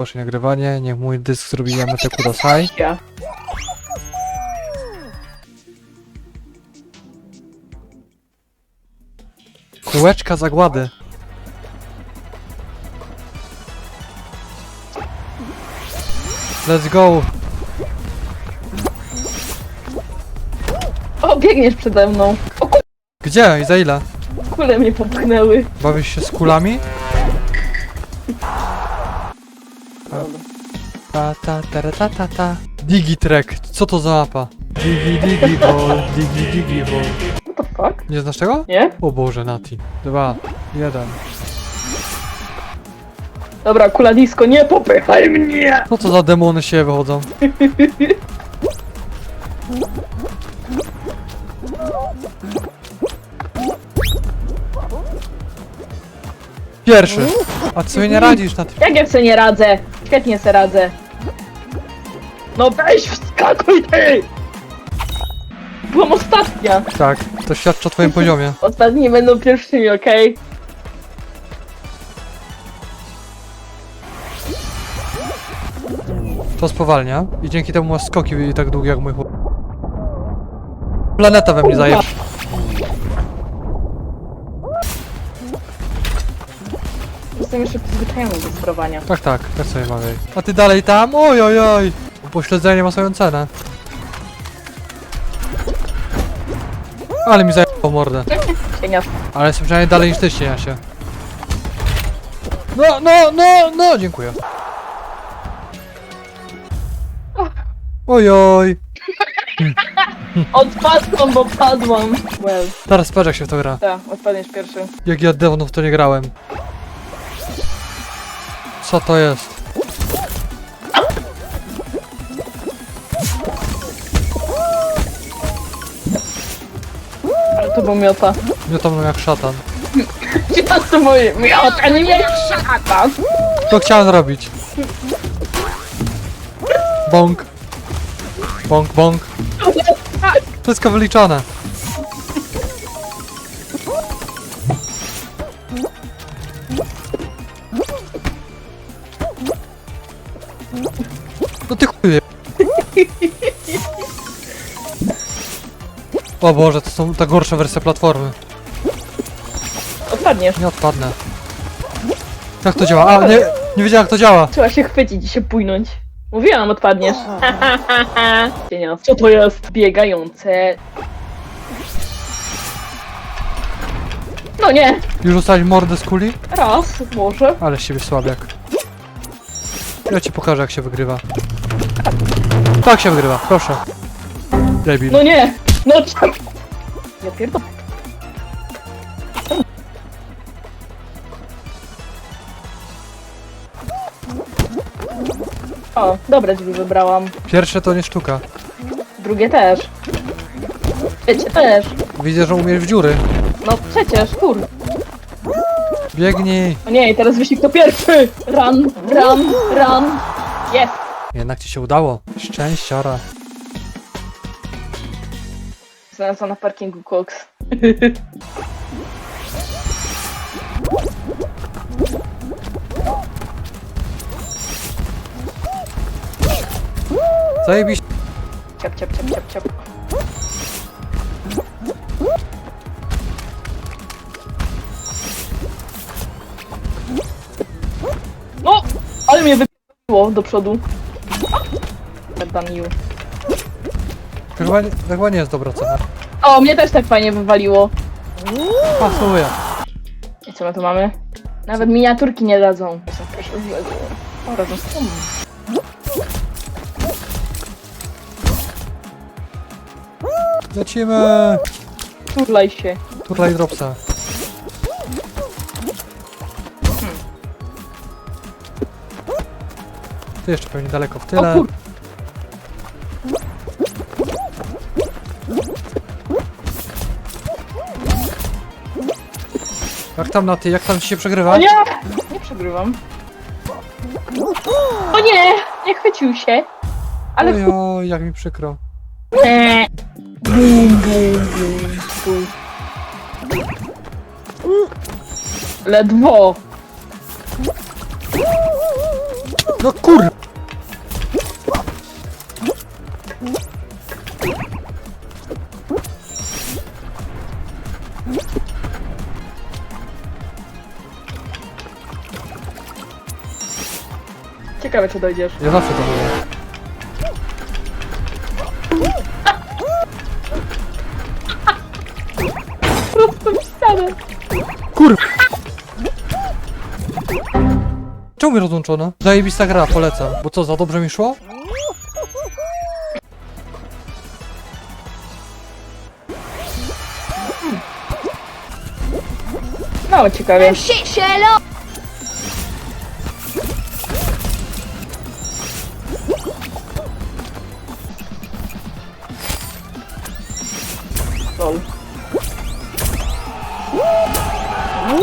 Proszę nagrywanie, niech mój dysk zrobi Yamete Kudasai. Ja. Kółeczka zagłady. Let's go! O, biegniesz przede mną. Gdzie i za ile? kule mnie popchnęły. Bawisz się z kulami? Ta ta ta ta ta ta Digitrek, co to za mapa? Digi digi ball, digi digi ball. What the fuck? Nie znasz tego? Nie? O Boże, Nati. Dwa, jeden. Dobra, kula disco, nie popychaj mnie! Co to za demony się wychodzą? Pierwszy. A ty sobie nie radzisz na tym. Jak ja sobie nie radzę? Świetnie se radzę. No weź, wskakuj ty! Byłam ostatnia. Tak, to świadczy o twoim poziomie. Ostatni będą pierwszymi, okej? To spowalnia i dzięki temu masz skoki tak długie jak mój chłop. Planeta we mnie zaje. Jestem jeszcze przyzwyczajony do sterowania. Tak, tak, tak sobie mawiaj. A ty dalej tam? Oj, oj, oj. Pośledzenie ma swoją cenę. Ale mi zajęło mordę. Ale jestem przynajmniej dalej niż ty, się. No, no, no, no, dziękuję. Oj, oj. Odpadłam, bo padłam. Well, Teraz patrz jak się w to gra. tak, odpadniesz pierwszy. Jak ja dawno w to nie grałem. Co to jest? Ale to był miota. Miotam jak szatan. Gdzie to moje miota, nie mieć szata. To chciałem zrobić. Bąk. Bąk, bąk. Wszystko wyliczone. O Boże, to są ta gorsza wersja platformy. Odpadniesz. Nie odpadnę. Jak to działa? A, nie, nie wiedziałem jak to działa. Trzeba się chwycić i się pójnąć. Mówiłam, odpadniesz. Co to jest? Biegające. No nie. Już rzucałeś mordę z kuli? Raz, może. Ale z siebie słabiak. Ja ci pokażę jak się wygrywa. Tak się wygrywa, proszę. Debil. No nie. No czemu? Ja pierdolę. O, dobre drzwi wybrałam. Pierwsze to nie sztuka. Drugie też. Trzecie też. Widzę, że umiesz w dziury. No przecież, kur. Biegnij. O nie, i teraz wyścig to pierwszy! Run, run, run! Jest! Jednak ci się udało. Szczęściara. Znalazłam na parkingu koks. Zajebiście. Ciap, ciap, ciap, ciap, ciap. No! Ale mnie wypiło do przodu. Damn you. To chyba, nie- to chyba nie jest dobra cena. O, mnie też tak fajnie wywaliło. Pasuje. I co my tu mamy? Nawet miniaturki nie dadzą. O, z tym. Lecimy. Turlaj się. Turlaj dropsa. Ty jeszcze pewnie daleko w O tyle. kur... Jak tam na ty, jak tam ci się przegrywa? O nie! Nie przegrywam. O nie! Nie chwycił się. Ale Oj, oj, jak mi przykro. Nie. Bum, bum, bum, bum. Ledwo. No kur... Ciekawe, czy dojdziesz. Ja zawsze to mówię. Prosto w ścianę. Kur... Czemu mi rozłączono? Zajebista gra, polecam. Bo co, za dobrze mi szło? Mało ciekawie. Shit, Sherlock!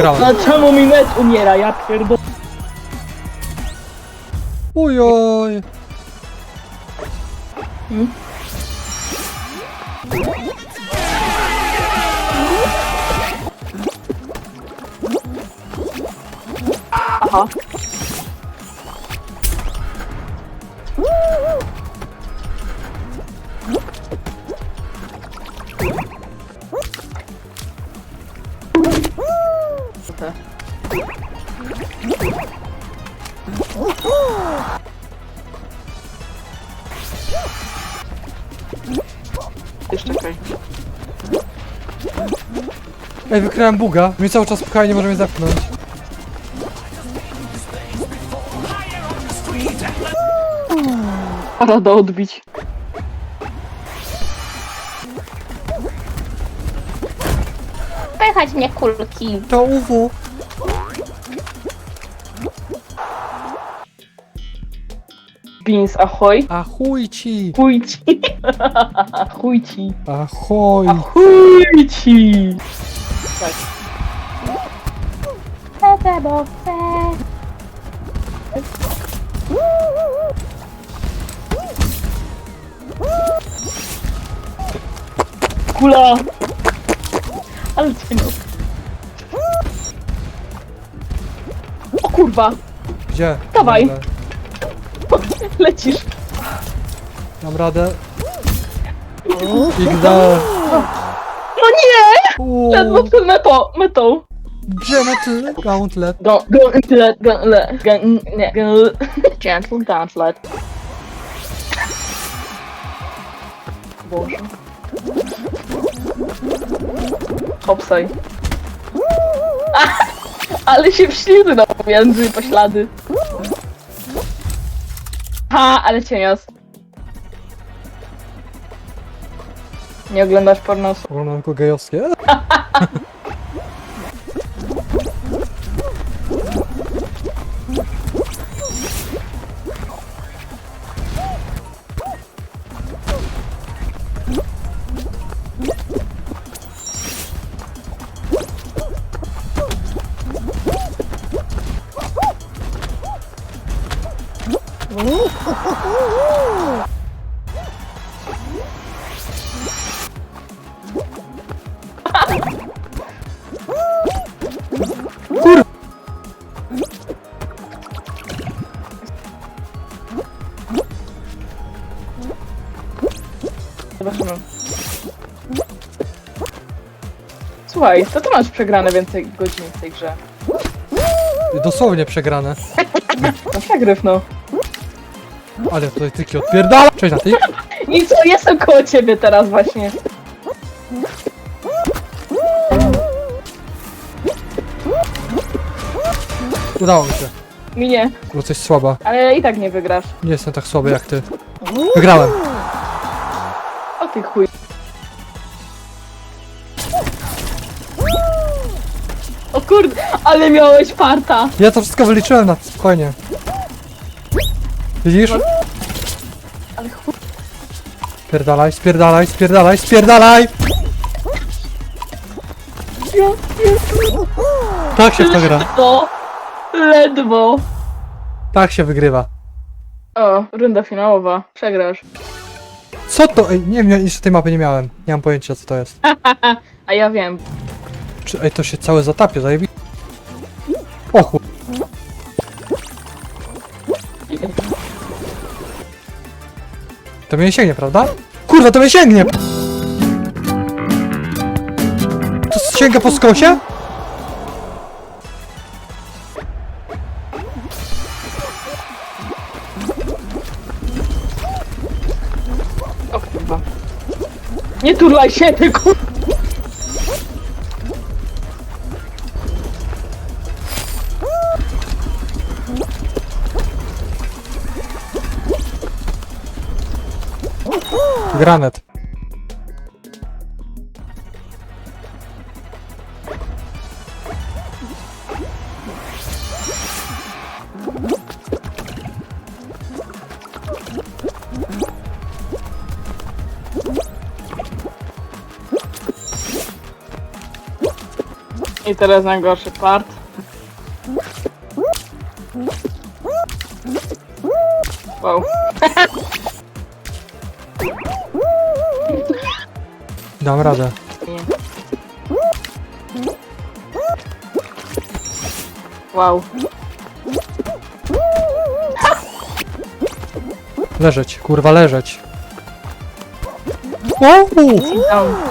Grałem. No czemu mi net umiera? Ja pierdolę. Ujoj. Aha. Te. Jeszcze czekaj. Ej, wykryłem buga. Mnie cały czas pchaj, nie może mnie zepchnąć. Rada odbić. Pychać mnie kulki. To UW. Beans, ahoj. A chuj ci. Chuj ci. Chuj ci. Ahoj. Chuj ci. Tak. Chcę, bo chcę. Kula. Ale cienio. O kurwa. Gdzie? Dawaj. Lecisz. Mam radę. XD. No nie! Uuu. Ledwo przed metą. metą. Gdzie mety? Gauntlet. Go, gauntlet, gauntlet, gauntlet, gauntlet. Gentle gauntlet. Boże. Hopsaj. Ale się wślizły na pomiędzy poślady. Ha, ale cienios. Nie oglądasz pornosu. Tylko gejowskie. Słuchaj, to ty masz przegrane więcej godzin w tej grze. Dosłownie przegrane. No przegryw no. Ale tutaj tyki odpierdala. Cześć na ty. I co, jestem koło ciebie teraz właśnie. Udało mi się. Mi nie, Bo coś słaba. ale i tak nie wygrasz. Nie jestem tak słaby jak ty. Wygrałem. O ty chuj. Kurde, ale miałeś parta. Ja to wszystko wyliczyłem na spokojnie. Widzisz? Ale chuj. Spierdalaj, spierdalaj, spierdalaj, spierdalaj! Tak się w to gra. Ledwo. Ledwo. Tak się wygrywa. O, runda finałowa. Przegrasz. Co to? Ej, nie wiem, jeszcze tej mapy nie miałem. Nie mam pojęcia co to jest. A ja wiem. Czy, ej, to się całe zatapia, zajebi... O chuj. To mnie nie sięgnie, prawda? Kurwa, to mnie sięgnie! To sięga po skosie? O kurwa. Nie turlaj się, ty kur... Granet. I teraz najgorszy part. Wow. Dam radę. Wow. Leżeć, kurwa, leżeć. Wow! Down.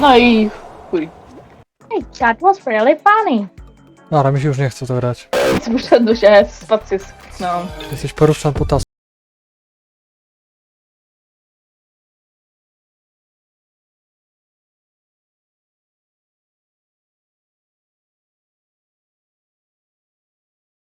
No i chuj. Hey, that was really funny. Dobra, mi się już nie chce to grać. Muszę się spację sknął. Jesteś poruszczan po